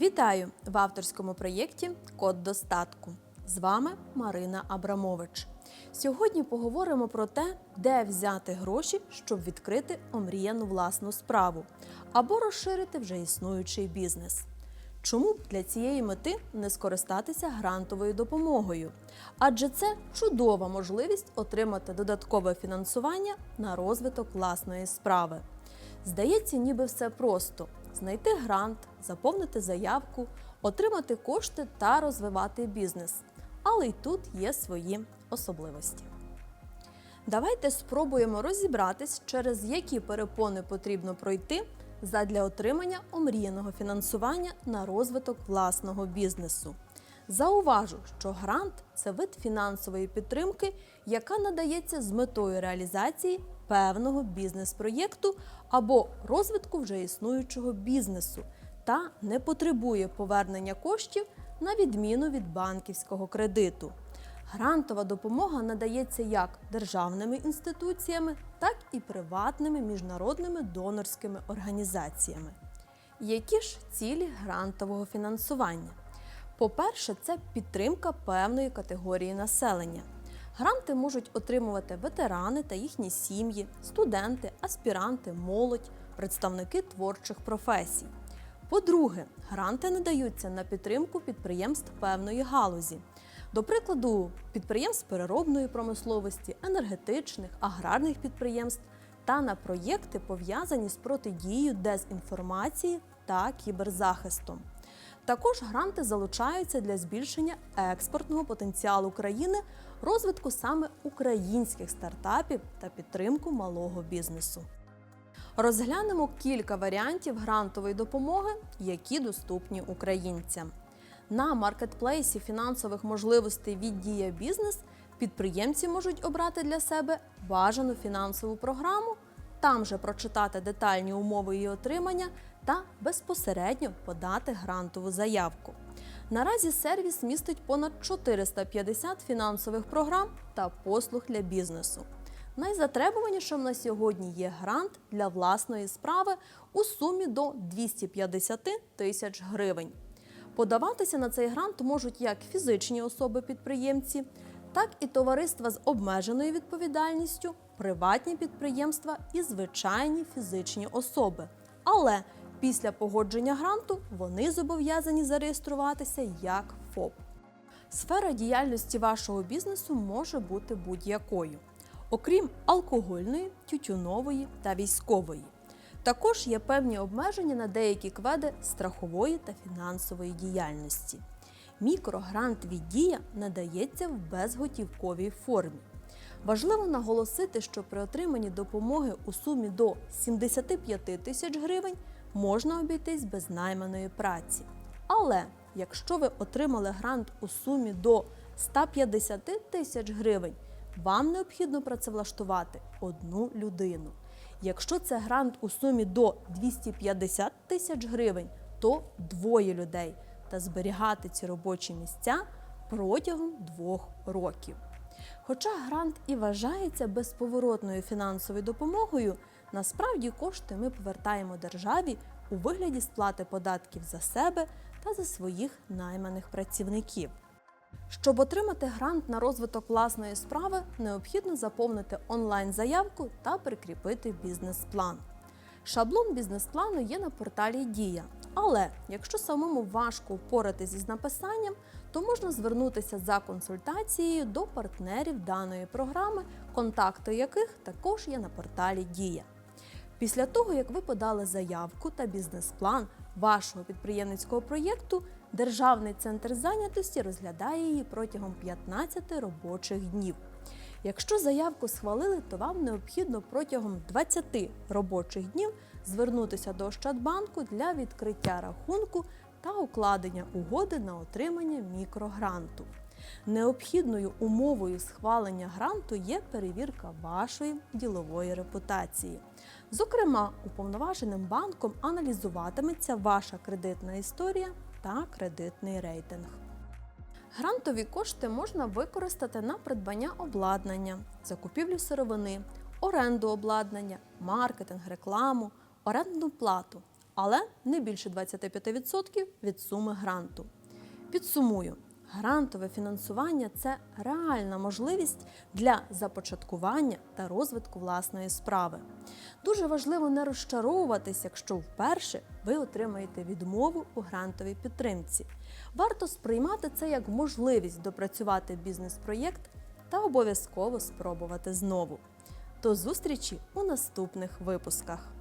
Вітаю в авторському проєкті Код достатку. З вами Марина Абрамович. Сьогодні поговоримо про те, де взяти гроші, щоб відкрити омріяну власну справу або розширити вже існуючий бізнес. Чому б для цієї мети не скористатися грантовою допомогою? Адже це чудова можливість отримати додаткове фінансування на розвиток власної справи. Здається, ніби все просто: знайти грант, заповнити заявку, отримати кошти та розвивати бізнес. Але й тут є свої особливості. Давайте спробуємо розібратись, через які перепони потрібно пройти задля отримання омріяного фінансування на розвиток власного бізнесу. Зауважу, що грант це вид фінансової підтримки, яка надається з метою реалізації певного бізнес-проєкту або розвитку вже існуючого бізнесу та не потребує повернення коштів на відміну від банківського кредиту. Грантова допомога надається як державними інституціями, так і приватними міжнародними донорськими організаціями. Які ж цілі грантового фінансування? По-перше, це підтримка певної категорії населення. Гранти можуть отримувати ветерани та їхні сім'ї, студенти, аспіранти, молодь, представники творчих професій. По-друге, гранти надаються на підтримку підприємств певної галузі. До прикладу, підприємств переробної промисловості, енергетичних, аграрних підприємств та на проєкти, пов'язані з протидією дезінформації та кіберзахистом. Також гранти залучаються для збільшення експортного потенціалу країни, розвитку саме українських стартапів та підтримку малого бізнесу. Розглянемо кілька варіантів грантової допомоги, які доступні українцям. На маркетплейсі фінансових можливостей від Дія Бізнес підприємці можуть обрати для себе бажану фінансову програму, там же прочитати детальні умови її отримання та безпосередньо подати грантову заявку. Наразі сервіс містить понад 450 фінансових програм та послуг для бізнесу. Найзатребуванішим на сьогодні є грант для власної справи у сумі до 250 тисяч гривень. Подаватися на цей грант можуть як фізичні особи-підприємці, так і товариства з обмеженою відповідальністю, приватні підприємства і звичайні фізичні особи. Але після погодження гранту вони зобов'язані зареєструватися як ФОП. Сфера діяльності вашого бізнесу може бути будь-якою, окрім алкогольної, тютюнової та військової. Також є певні обмеження на деякі кведи страхової та фінансової діяльності. Мікрогрант від дія надається в безготівковій формі. Важливо наголосити, що при отриманні допомоги у сумі до 75 тисяч гривень можна обійтись без найманої праці. Але якщо ви отримали грант у сумі до 150 тисяч гривень, вам необхідно працевлаштувати одну людину. Якщо це грант у сумі до 250 тисяч гривень, то двоє людей та зберігати ці робочі місця протягом двох років. Хоча грант і вважається безповоротною фінансовою допомогою, насправді кошти ми повертаємо державі у вигляді сплати податків за себе та за своїх найманих працівників. Щоб отримати грант на розвиток власної справи, необхідно заповнити онлайн-заявку та прикріпити бізнес-план. Шаблон бізнес-плану є на порталі Дія. Але якщо самому важко впоратись із написанням, то можна звернутися за консультацією до партнерів даної програми, контакти яких також є на порталі Дія. Після того, як ви подали заявку та бізнес-план вашого підприємницького проєкту, Державний центр зайнятості розглядає її протягом 15 робочих днів. Якщо заявку схвалили, то вам необхідно протягом 20 робочих днів звернутися до Ощадбанку для відкриття рахунку та укладення угоди на отримання мікрогранту. Необхідною умовою схвалення гранту є перевірка вашої ділової репутації. Зокрема, уповноваженим банком аналізуватиметься ваша кредитна історія та кредитний рейтинг. Грантові кошти можна використати на придбання обладнання, закупівлю сировини, оренду обладнання, маркетинг, рекламу, орендну плату, але не більше 25% від суми гранту. Підсумую, грантове фінансування це реальна можливість для започаткування та розвитку власної справи. Дуже важливо не розчаровуватись, якщо вперше ви отримаєте відмову у грантовій підтримці. Варто сприймати це як можливість допрацювати бізнес-проєкт та обов'язково спробувати знову. До зустрічі у наступних випусках.